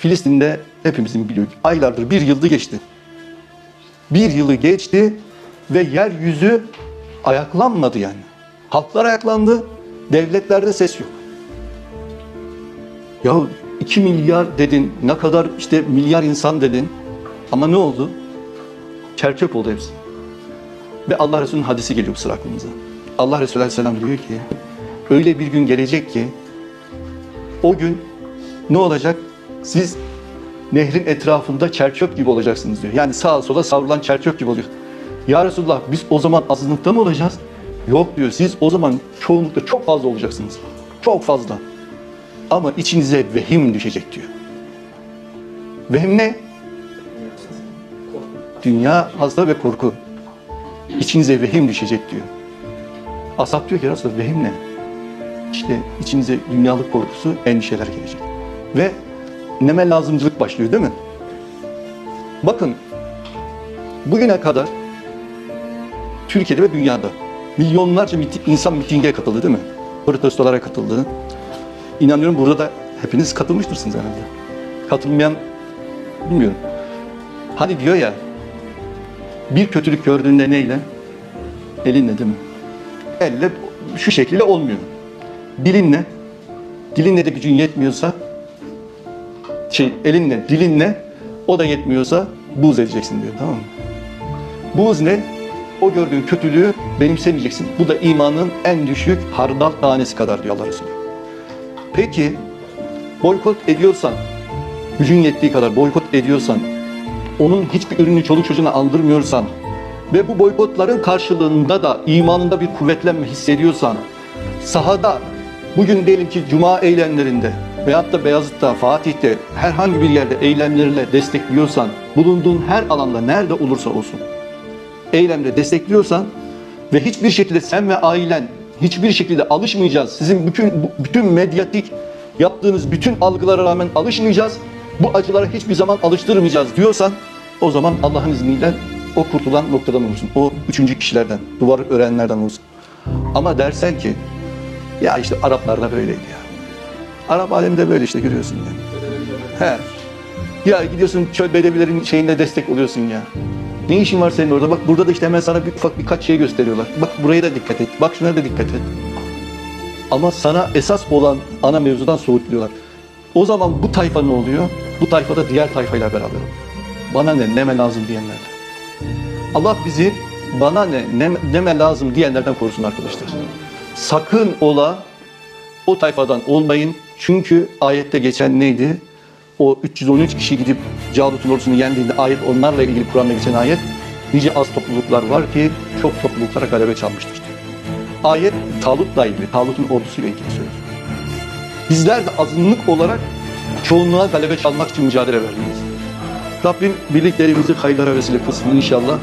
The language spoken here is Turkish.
Filistin'de hepimizin biliyor. Aylardır, bir yıldı geçti. Bir yılı geçti ve yeryüzü ayaklanmadı yani. Halklar ayaklandı, devletlerde ses yok. Ya 2 milyar dedin, ne kadar işte milyar insan dedin. Ama ne oldu? Çerçöp oldu hepsi. Ve Allah Resulü'nün hadisi geliyor bu sıra aklımıza. Allah Resulü Aleyhisselam diyor ki, öyle bir gün gelecek ki, o gün ne olacak? Siz nehrin etrafında çerçöp gibi olacaksınız diyor. Yani sağa sola savrulan çerçöp gibi oluyor. Ya Resulullah biz o zaman azınlıkta mı olacağız? Yok diyor siz o zaman çoğunlukta çok fazla olacaksınız. Çok fazla. Ama içinize vehim düşecek diyor. Vehim ne? Dünya hasta ve korku. İçinize vehim düşecek diyor. Asap diyor ki Resulullah vehim ne? İşte içinize dünyalık korkusu, endişeler gelecek. Ve neme lazımcılık başlıyor değil mi? Bakın, bugüne kadar Türkiye'de ve dünyada milyonlarca miti- insan mitinge katıldı değil mi? Protestolara katıldı. İnanıyorum burada da hepiniz katılmıştırsınız herhalde. Katılmayan bilmiyorum. Hani diyor ya, bir kötülük gördüğünde neyle? Elinle değil mi? Elle şu şekilde olmuyor. Dilinle, dilinle de gücün yetmiyorsa, şey elinle, dilinle o da yetmiyorsa buğz edeceksin diyor tamam mı? Buğz ne? O gördüğün kötülüğü benimsemeyeceksin. Bu da imanın en düşük hardal tanesi kadar diyor Allah Resulü. Peki boykot ediyorsan, gücün yettiği kadar boykot ediyorsan, onun hiçbir ürünü çoluk çocuğuna aldırmıyorsan ve bu boykotların karşılığında da imanında bir kuvvetlenme hissediyorsan, sahada bugün diyelim ki cuma eylemlerinde veyahut da Beyazıt'ta, Fatih'te herhangi bir yerde eylemlerle destekliyorsan, bulunduğun her alanda nerede olursa olsun eylemde destekliyorsan ve hiçbir şekilde sen ve ailen hiçbir şekilde alışmayacağız. Sizin bütün bütün medyatik yaptığınız bütün algılara rağmen alışmayacağız. Bu acılara hiçbir zaman alıştırmayacağız diyorsan o zaman Allah'ın izniyle o kurtulan noktadan olursun. O üçüncü kişilerden, duvar örenlerden olursun. Ama dersen ki ya işte Araplarda böyleydi ya. Arap aleminde böyle işte görüyorsun yani. He. Ya gidiyorsun çöl bedevilerin şeyinde destek oluyorsun ya. Ne işin var senin orada? Bak burada da işte hemen sana bir ufak birkaç şey gösteriyorlar. Bak buraya da dikkat et. Bak şuna da dikkat et. Ama sana esas olan ana mevzudan soğutluyorlar. O zaman bu tayfa ne oluyor? Bu tayfa da diğer tayfayla beraber oluyor. Bana ne, neme lazım diyenler. Allah bizi bana ne, ne, neme lazım diyenlerden korusun arkadaşlar. Sakın ola o tayfadan olmayın. Çünkü ayette geçen neydi? O 313 kişi gidip Calut'un ordusunu yendiğinde ayet onlarla ilgili Kur'an'da geçen ayet nice az topluluklar var ki çok topluluklara galebe çalmıştır. Ayet Talut'la ilgili, Talut'un ordusuyla ilgili söylüyor. Bizler de azınlık olarak çoğunluğa galebe çalmak için mücadele vermeliyiz. Rabbim birliklerimizi hayırlara vesile kılsın inşallah.